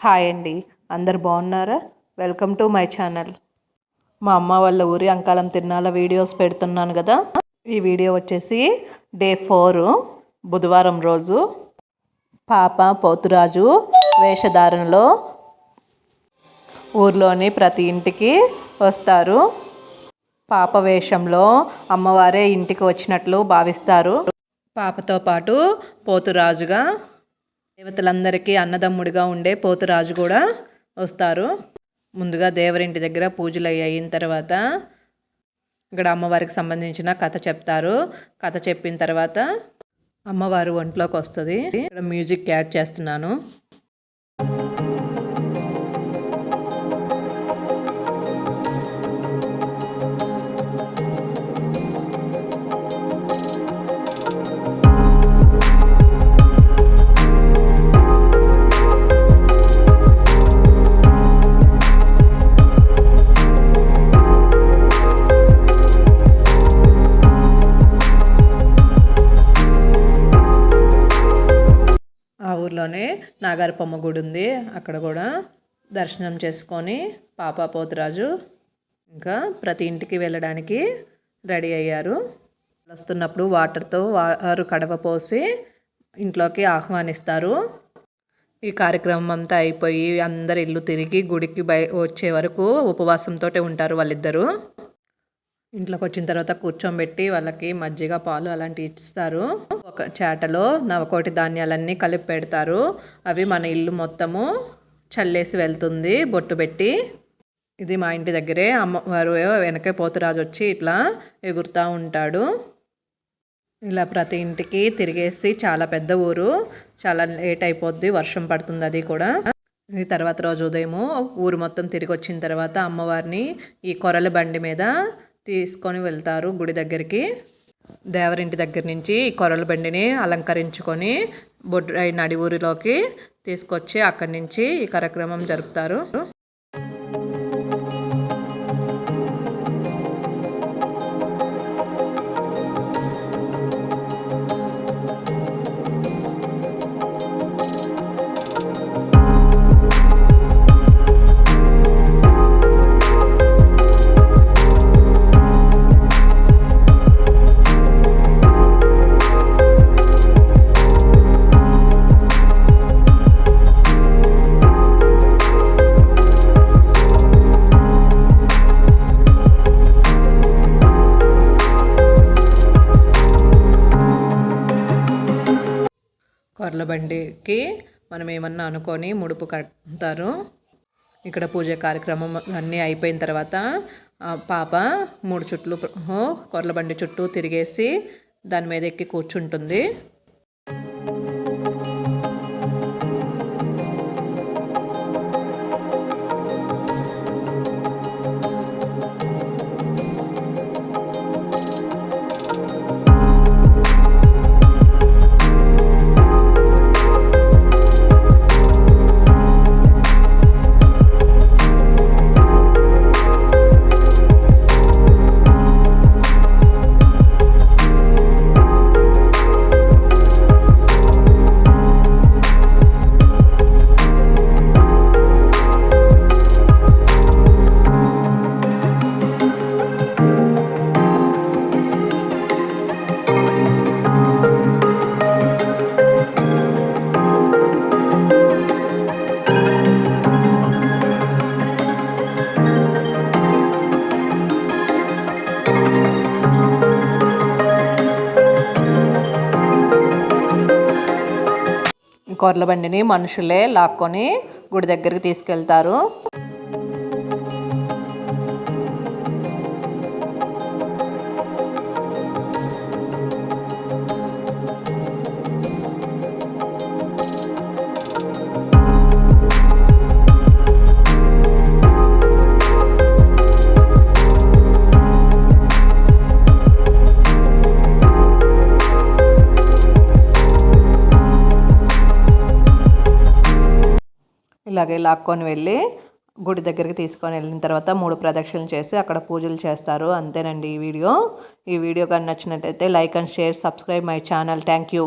Hi అండి. అందరు బాగున్నారా? వెల్కమ్ టు మై ఛానల్ మా అమ్మ వాళ్ళ ఊరి అంకాలం తిరునాళ్ళ వీడియోస్ పెడుతున్నాను కదా. ఈ వీడియో వచ్చేసి డే ఫోర్ బుధవారం రోజు పాప పోతురాజు వేషధారణలో ఊర్లోని ప్రతి ఇంటికి వస్తారు. పాప వేషంలో అమ్మవారే ఇంటికి వచ్చినట్లు భావిస్తారు. పాపతో పాటు పోతురాజుగా దేవతలందరికీ అన్నదమ్ముడిగా ఉండే పోతురాజు కూడా వస్తారు. ముందుగా దేవరింటి దగ్గర పూజలు అయిన తర్వాత ఇక్కడ అమ్మవారికి సంబంధించిన కథ చెప్తారు. కథ చెప్పిన తర్వాత అమ్మవారు ఒంట్లోకి వస్తుంది. ఇక్కడ మ్యూజిక్ యాడ్ చేస్తున్నాను. దగ్గరలోనే నాగారపమ్మ గుడి ఉంది. అక్కడ కూడా దర్శనం చేసుకొని పాప పోతురాజు ఇంకా ప్రతి ఇంటికి వెళ్ళడానికి రెడీ అయ్యారు. వస్తున్నప్పుడు వాటర్తో వారు కడవ పోసి ఇంట్లోకి ఆహ్వానిస్తారు. ఈ కార్యక్రమం అంతా అయిపోయి అందరు ఇల్లు తిరిగి గుడికి బయ వచ్చే వరకు ఉపవాసంతో ఉంటారు వాళ్ళిద్దరూ. ఇంట్లోకి వచ్చిన తర్వాత కూర్చోబెట్టి వాళ్ళకి మజ్జిగ పాలు అలాంటివి ఇస్తారు ఒక చేటలో నవకోటి ధాన్యాలన్నీ కలిపి పెడతారు. అవి మన ఇల్లు మొత్తము చల్లేసి వెళ్తుంది బొట్టు పెట్టి. ఇది మా ఇంటి దగ్గరే. అమ్మవారు వెనకే పోతురాజు వచ్చి ఇట్లా ఎగురుతూ ఉంటాడు. ఇలా ప్రతి ఇంటికి తిరిగేసి చాలా పెద్ద ఊరు. చాలా లేట్ అయిపోద్ది వర్షం పడుతుంది అది కూడా. ఈ తర్వాత రోజు ఉదయము. ఊరు మొత్తం తిరిగి వచ్చిన తర్వాత అమ్మవారిని ఈ కొరల బండి మీద తీసుకొని వెళ్తారు గుడి దగ్గరికి. దేవరింటి దగ్గర నుంచి కొరల బండిని అలంకరించుకొని బొడ్రాయి నడి ఊరిలోకి తీసుకొచ్చి అక్కడి నుంచి ఈ కార్యక్రమం జరుపుతారు. కొర్ల బండికి మనం ఏమన్నా అనుకొని ముడుపు కడతారు. ఇక్కడ పూజ కార్యక్రమం అన్నీ అయిపోయిన తర్వాత పాప మూడు చుట్లు కొర్ల బండి చుట్టూ తిరిగేసి దాని మీద ఎక్కి కూర్చుంటుంది. గొర్రెల బండిని మనుషులే లాక్కొని గుడి దగ్గరికి తీసుకెళ్తారు. ఇలాగే లాక్కొని వెళ్ళి గుడి దగ్గరికి తీసుకొని వెళ్ళిన తర్వాత మూడు ప్రదక్షిణలు చేసి అక్కడ పూజలు చేస్తారు. అంతేనండి ఈ వీడియో. ఈ వీడియో కానీ నచ్చినట్టయితే like and share subscribe my channel. Thank you.